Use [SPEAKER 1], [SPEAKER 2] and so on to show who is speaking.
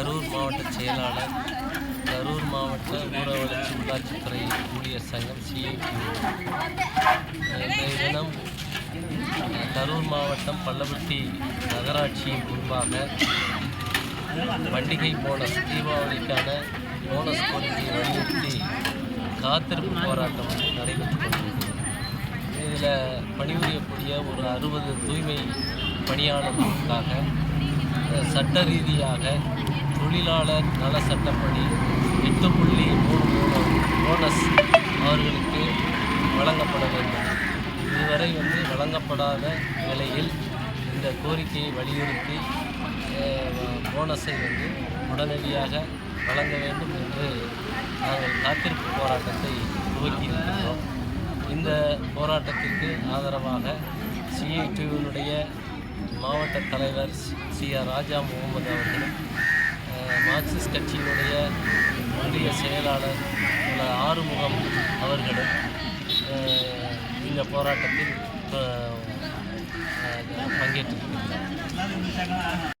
[SPEAKER 1] கரூர் மாவட்ட செயலாளர் கரூர் மாவட்ட ஊர வளர்ச்சி உள்ளாட்சித்துறை ஊழியர் சங்கம் சிஐடி இன்றைய தினம் கரூர் மாவட்டம் பள்ளப்பட்டி நகராட்சியின் முன்பாக பண்டிகை போனஸ் தீபாவளிக்கான போனஸ் கோரிக்கையை வலியுறுத்தி காத்திருப்பு போராட்டம் நடைபெற்று கொண்டிருக்கிறது. இதில் பணிபுரியக்கூடிய ஒரு அறுபது தூய்மை பணியாளர்களுக்காக சட்ட ரீதியாக தொழிலாளர் நல சட்டப்படி எட்டு புள்ளி மூணு மூணு போனஸ் அவர்களுக்கு வழங்கப்பட வேண்டும். இதுவரை வந்து வழங்கப்படாத நிலையில் இந்த கோரிக்கையை வலியுறுத்தி போனஸை வந்து உடனடியாக வழங்க வேண்டும் என்று நாங்கள் காத்திருப்பு போராட்டத்தை துவக்கியிருக்கிறோம். இந்த போராட்டத்திற்கு ஆதரவாக சிஐடியுனுடைய மாவட்ட தலைவர் சி ஆர் ராஜா முகமது அவர்களும் மார்க்சிஸ்ட் கட்சியினுடைய ஒன்றிய செயலாளர் உள்ள ஆறுமுகம் அவர்களும் இந்த போராட்டத்தில் பங்கேற்றிருக்கிறார்